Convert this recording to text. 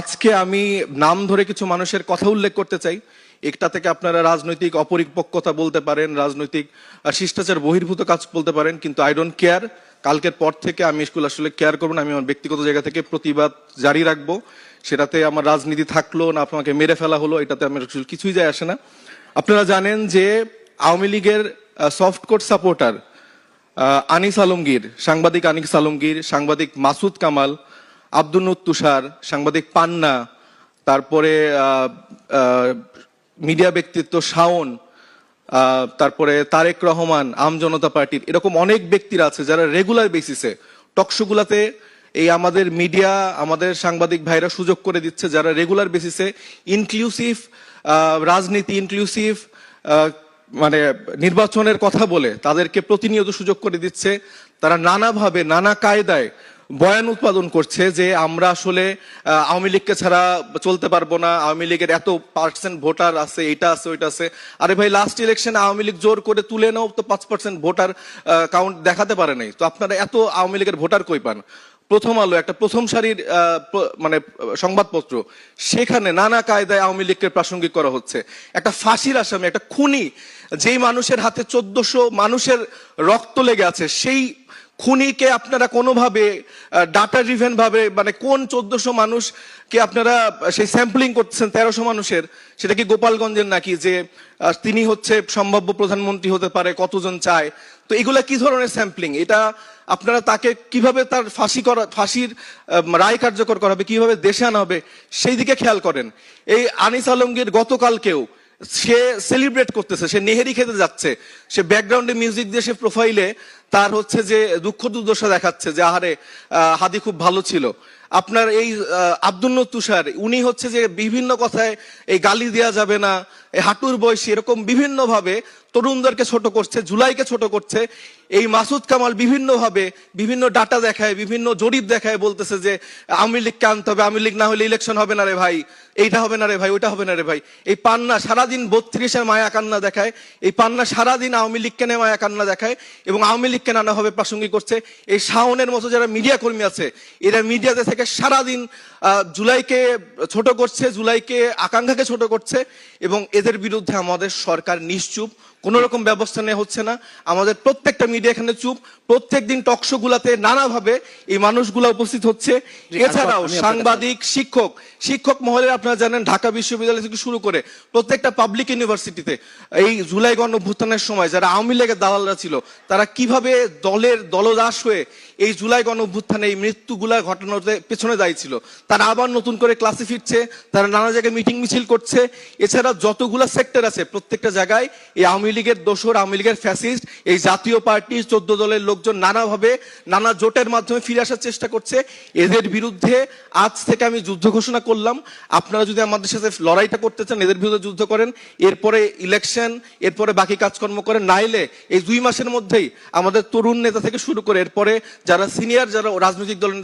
আজকে আমি নাম ধরে কিছু মানুষের কথা উল্লেখ করতে চাই। একটা থেকে আপনারা রাজনৈতিক অপরিপক্কতা বলতে পারেন, রাজনৈতিক শিষ্টাচার বহির্ভূত কাজ বলতে পারেন, কিন্তু আই ডোন্ট কেয়ার কালকের পর থেকে আমি স্কুল আসলে কেয়ার করব না, আমি আমার ব্যক্তিগত জায়গা থেকে প্রতিবাদ জারি রাখব। সেটাতে আমার রাজনীতি থাকল না, আপনাকে মেরে ফেলা হলো, এটাতে আমার আসলে কিছুই যায় আসে না। আপনারা জানেন যে আওয়ামী লীগের soft core supporter Anis Alamgir, সাংবাদিক আনিস আলমগীর, সাংবাদিক মাসুদ কামাল আব্দুল তুষার, সাংবাদিক পান্না, তারপরে মিডিয়া ব্যক্তিত্ব শাওন তারপরে তারেক রহমান, আম জনতা পার্টির, এরকম অনেক ব্যক্তিরা আছে যারা রেগুলার বেসিসে টকশোগুলাতে এই আমাদের মিডিয়া, আমাদের সাংবাদিক ভাইরা সুযোগ করে দিচ্ছে যারা রেগুলার বেসিসে ইনক্লুসিভ রাজনীতি ইনক্লুসিভ মানে নির্বাচনের কথা বলে তাদেরকে প্রতিনিয়ত সুযোগ করে দিচ্ছে। তারা নানাভাবে, নানা কায়দায় বয়ান উৎপাদন করছে যে আমরা আসলে আওয়ামী লীগকে ছাড়া চলতে পারব না, আওয়ামী লীগের এত পার্সেন্ট ভোটার আছে, এটা আছে, ওইটা আছে। আরে ভাই লাস্ট ইলেকশনে আওয়ামী লীগ জোর করে তুলে নাও তো পাঁচ পার্সেন্ট ভোটার কাউন্ট দেখাতে পারে নাই। তো আপনারা এত আওয়ামী লীগের ভোটার কই পান? প্রথম আলো, একটা প্রথম সারির মানে সংবাদপত্র। সেখানে নানা কায়দায় আওয়ামী লীগকে প্রাসঙ্গিক করা হচ্ছে। একটা ফাঁসির আসামি, একটা খুনি, যেই মানুষের হাতে চোদ্দশো মানুষের রক্ত লেগে আছে, সেই খুনিকে আপনারা কোনোভাবে ডাটা ড্রিভেন ভাবে মানে কোন চোদ্দশো মানুষকে আপনারা, সেই স্যাম্পলিং করতেছেন, তেরোশো মানুষের, সেটা কি গোপালগঞ্জের নাকি যে তিনি হচ্ছে সম্ভাব্য প্রধানমন্ত্রী হতে পারে, কতজন চায়? তো এগুলা কি ধরনের স্যাম্পলিং এটা আপনারা তাকে কীভাবে তার ফাঁসি করা, ফাঁসির রায় কার্যকর করা হবে, কীভাবে দেশে আনা হবে, সেই দিকে খেয়াল করেন। এই আনিস আলমগীর গতকালকেও, সে সেলিব্রেট করতেছে, সে নেহেরি খেতে যাচ্ছে, সে ব্যাকগ্রাউন্ডে মিউজিক দিয়ে সে প্রোফাইলে তার হচ্ছে যে দুঃখ দুর্দশা দেখাচ্ছে যে, আহারে হাদি খুব ভালো ছিল। আপনার এই আব্দুল তুষার, উনি হচ্ছে যে বিভিন্ন কথায় এই গালি দেওয়া যাবে না হাঁটুর বয়সী এরকম বিভিন্ন ভাবে তরুণদেরকে ছোট করছে, জুলাইকে ছোট করছে। এই মাসুদ কামাল বিভিন্নভাবে বিভিন্ন ডাটা দেখায়, বিভিন্ন জরিপ দেখায়, বলতেছে যে আওয়ামী লীগকে আনতে হবে, আওয়ামী লীগ না হলে ইলেকশন হবে না রে ভাই, এইটা হবে না রে ভাই, ওইটা হবে না রে ভাই। এই পান্না সারাদিন বত্রিশের মায়া কান্না দেখায়, এই পান্না সারাদিন আওয়ামী লীগকে নিয়ে মায়া কান্না দেখায় এবং আওয়ামী লীগকে নানাভাবে প্রাসঙ্গিক করছে। এই শাওনের মতো যারা মিডিয়া কর্মী আছে, এরা মিডিয়াতে থেকে সারাদিন জুলাইকে ছোট করছে, জুলাইকে আকাঙ্ক্ষাকে ছোট করছে এবং এদের বিরুদ্ধে আমাদের সরকার নিশ্চুপ কোন রকম ব্যবস্থা নেওয়া হচ্ছে না। আমাদের প্রত্যেকটা মিডিয়া এখানে চুপ। প্রত্যেক দিন টকশো গুলাতে নানাভাবে এই মানুষগুলা উপস্থিত হচ্ছে। এছাড়াও সাংবাদিক শিক্ষক। শিক্ষক মহলে আপনারা জানেন ঢাকা বিশ্ববিদ্যালয় থেকে শুরু করে প্রত্যেকটা পাবলিক ইউনিভার্সিটিতে এই জুলাই গণ অভ্যুত্থানের সময় যারা আওয়ামী লীগের দালালরা ছিল তারা কীভাবে দলের দলদাস হয়ে এই জুলাই গণ অভ্যুত্থানে এই মৃত্যুগুলা ঘটানোর পেছনে দায়ী ছিল তারা আবার নতুন করে ক্লাসে ফিরছে তারা নানা জায়গায় মিটিং মিছিল করছে। এছাড়া যতগুলা সেক্টর আছে প্রত্যেকটা জায়গায় এই আওয়ামী লীগের দোসর, আওয়ামী লীগের ফ্যাসিস্ট, এই জাতীয় পার্টি চোদ্দ দলের লোকজন নানাভাবে, নানা জোটের মাধ্যমে ফিরে আসার চেষ্টা করছে। এদের বিরুদ্ধে আজ থেকে আমি যুদ্ধ ঘোষণা করলাম। আপনারা যদি আমাদের সাথে লড়াইটা করতে চান, এদের বিরুদ্ধে যুদ্ধ করেন। এরপরে ইলেকশন এরপরে বাকি কাজকর্ম করেন। নাইলে এই দুই মাসের মধ্যেই আমাদের তরুণ নেতা থেকে শুরু করে, এরপরে যারা সিনিয়র যারা রাজনৈতিক দলের